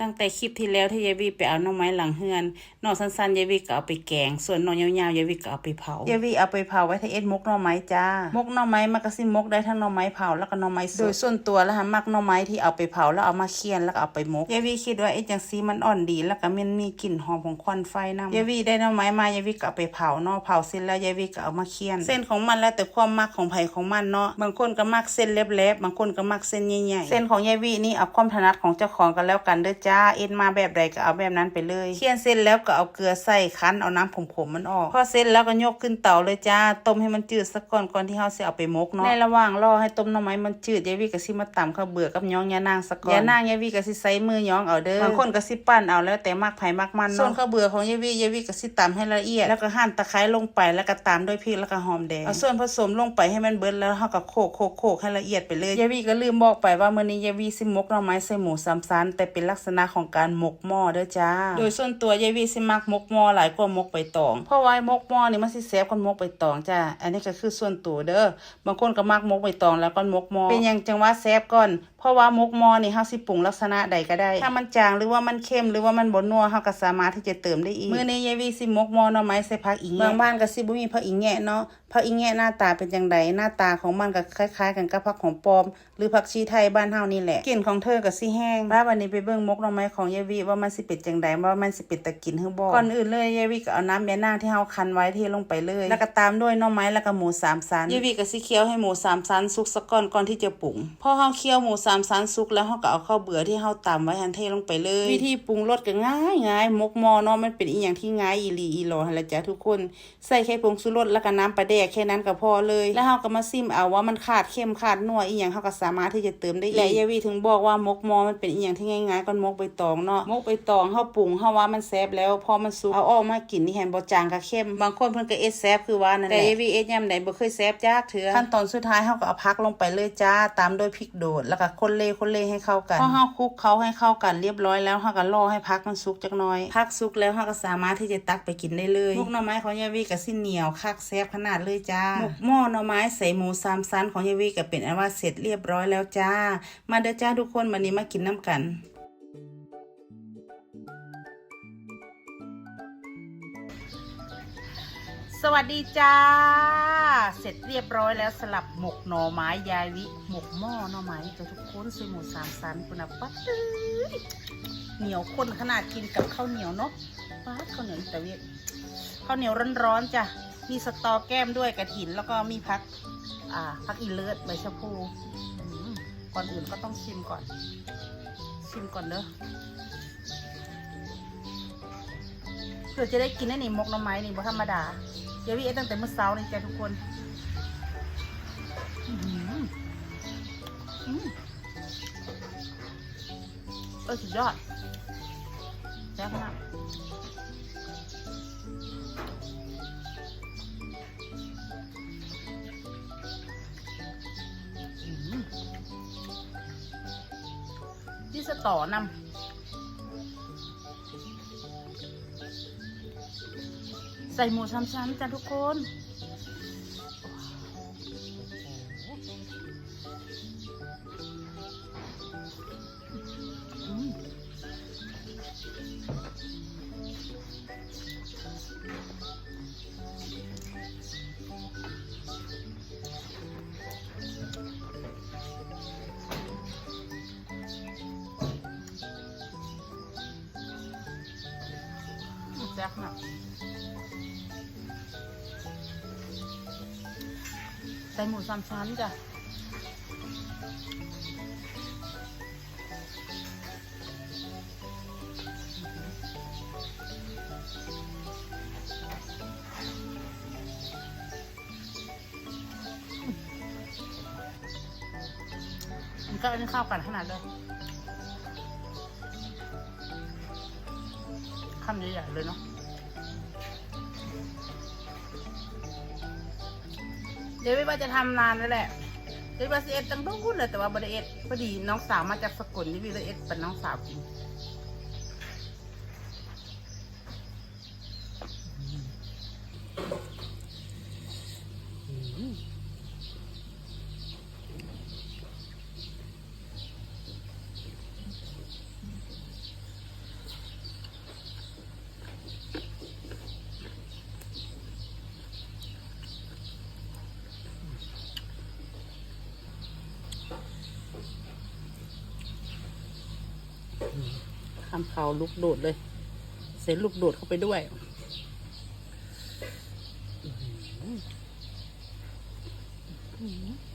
ตั้งแต่คลิปที่แล้วที่ยายวีไปเอาหน่อไม้หลังเฮือนหน่อสั้นๆยายวีก็เอาไปแกง ส่วนหน่อยาวๆยายวีก็เอาไปเผายายวีเอาไปเผาไว้ที่เอ็ดมกหน่อไม้จ้ามกหน่อไม้มันก็สิมกได้ทั้งหน่อไม้เผาแล้วก็หน่อไม้สดโดยส่วนตัวแล้วฮะมักหน่อไม้ที่เอาไปเผาแล้วเอามาเคี่ยนแล้วก็เอาไปมกยายวีคิดว่าไอ้จังซีมันอ่อนดี แล้วก็มันมีกลิ่นหอมของควันไฟนำยายวีได้หน่อไม้มายายวีก็เอาไปเผาเนาะเผาเสร็จแล้วยายวีก็เอามาเคี่ยน เส้นของมันแล้วแต่ความมักของไผของมันเนาะบางคนก็มักเส้นเล็บๆบางคนก็มักเส้นใหญ่ๆเส้นของยายวีนี่เอาความถนัดของเจ้าของกันแล้วกันเด้อจ้าเอ็นมาแบบใดก็เอาแบบนั้นไปเลยเคี่ยนเส้นแล้วก็เอาเกลือใส่คั้นเอาน้ำขมๆมันออก พอเส้นแล้วก็ยกขึ้นเตาเลยจ้า ต้มให้มันจืดสักก่อนก่อนที่เฮาสิเอาไปมกเนาะ ในระหว่างรอให้ต้มหน่อไม้มันจืดยายวีก็สิมาตำข้าวเบื่อกับย้องยานางสักก่อนยานางยายวีก็สิใส่มือย้องเอาเด้อบางคนก็สิปั้นเอาแล้วแต่มักไผมักมันเนาะ ส่วนข้าวเบื่อของยายวียายวีก็สิตำให้ละเอียด แล้วก็หั่นตะไคร้ลงไปแล้วก็ตามด้วยพริกแล้วก็หอมแดงเอาส่วนผสมลงไปให้มันเบิดแล้วเฮาก็โขกโขกโขกให้ละเอียดไปเลยยายวีก็ลืมบอกไปว่ามื้อนี้ยายวีสิมกหน่อไม้ใส่หมูสามชั้นแต่เป็นลักษณะของการหมกหม้อเด้อจ้า โดยส่วนตัวยายวีสิมักหมกหม้อหลายกว่ามกใบตอง เพราะว่าหมกหม้อนี่มันสิแซ่บกว่ามกใบตองจ้า อันนี้ก็คือส่วนตัวเด้อ บางคนก็มักมกใบตองแล้วก็มกหม้อ เป็นหยังจังว่าแซ่บก่อน เพราะว่ามกหม้อนี่เฮาสิปรุงลักษณะใดก็ได้ ถ้ามันจางหรือว่ามันเค็มหรือว่ามันบ่นัวเฮาก็สามารถที่จะเติมได้อีกมื้อนี้ยายวีสิมกหม้อหน่อไม้ใส่ผักอีแงะบางบ้านก็สิบ่มีผักอีแงะเนาะผักอีแงะหน้าตาเป็นจังไดหน้าตาของมันก็คล้ายๆ กันกับผักของปลอม หรือผักชีไทยบ้านเฮานี่แหละกลิ่นของเธอก็สิแห้งว่าวันนี้ไปเบิ่งมกหน่อไม้ของยายวีว่ามันสิเป็นจังไดว่ามันสิเป็นตะกินหรือบ่ก่อนอื่นเลยยายวีก็เอาน้ำแม่นางที่เฮาคั้นไว้เทลงไปเลย แล้วก็ตามด้วยหน่อไม้แล้วก็หมูสามชั้นยายวีก็สิเคี่ยวให้หมูสามชั้นสุกสักก่อนก่อนที่จะปรุงพอเฮาเคี่ยวหมูสามชั้นสุกแล้วเฮาก็เอาข้าวเบื่อที่เฮาตำไว้หันเทลงไปเลย วิธีปรุงรสก็ง่ายง่ายมกหม้อเนาะมันเป็นอีหยังที่ง่ายอีหลีอีหลอหั่นแหละจ้ะทุกคนใส่แค่ผงชูรสแล้วก็น้ำปลาแดกแค่นั้นก็พอเลย แล้วเฮาก็มาซิมเอาว่ามันขาดเค็มขาดนัวอีหยังเฮาก็สามารถที่จะเติมได้อีกและยายวีถึงบอกว่ามกหม้อมันเป็นอีหยังที่ง่ายๆก่อนมกใบตองเนาะมกใบตองเฮาปรุงเฮาว่ามันแซ่บแล้วพอมันสุกเอาออกมากินนี่แฮนบ่จางก็เค็มบางคนเพิ่นก็เอ็ดแซ่บคือว่านั่นแหละแต่ยายวีเอ็ดยามใดบ่เคยแซ่บจักเทื่อขั้นตอนสุดท้ายเฮาก็เอาผักลงไปเลยจ้าตามด้วยพริกโดดแล้วก็คนเล่คนเล่ให้เข้ากันพอเฮาคลุกเขาให้เข้ากันเรียบร้อยแล้วเฮาก็รอให้ผักมันสุกจักหน่อยผักสุกแล้วเฮาก็สามารถที่จะตักไปกินได้เลยมุกหน่อไม้ของยายวีก็สิเหนียวคักแซ่บขนาดเลยจ้าหมกหม้อหน่อไม้ใส่หมูสามชั้นของยายวีก็เป็นอันว่าเสร็จเรียบร้อยแล้วจ้า มาเด้อจ้าทุกคนวันนี้มากินน้ำกันสวัสดีจ้า เสร็จเรียบร้อยแล้วสลับหมกหน่อไม้ยายวิหมกหม้อหน่อไม้จ้าทุกคนใส่หมูสามชั้นคุณนะปั๊บเหนียวข้นขนาดกินกับข้าวเหนียวเนาะปั๊บข้าวเหนียวอิตาเวียนข้าวเหนียวร้อนๆจ้ะมีสตอแก้มด้วยกระถินแล้วก็มีพักอ่าพักอีเลิศใบชะพูก่อนอื่นก็ต้องชิมก่อน ชิมก่อนเด้อเพื่อจะได้กินได้หนี่มกหน่อไม้นี่บ่ธรรมดา เดี๋ยววิเอตั้งแต่เมื่อเช้านี่จ้ะทุกคนอือหืออืมเออสุดยอดแซ่บมากอื้อหือที่สตอนำ ส่หมูช้ำๆจ้ะทุกคนอืมแซ่บมา ส่หมูสามชั้นจ้ะมันก็อันนี้เข้ากันขนาดเลยคำใหญ่ๆเลยเนาะ เดี๋ยวไม่ว่าจะทำนานแล้วแหละเดี๋ยวว่าสิเอ็ดตั้งรุ่นเลยแต่ว่าบริเอ็ดพอดีน้องสาวมาจากสกลนี่วิเลยเอ็ดเป็นน้องสาวกิน ทำเขาลูกโดดเลย เสร็จลูกโดดเข้าไปด้วยอ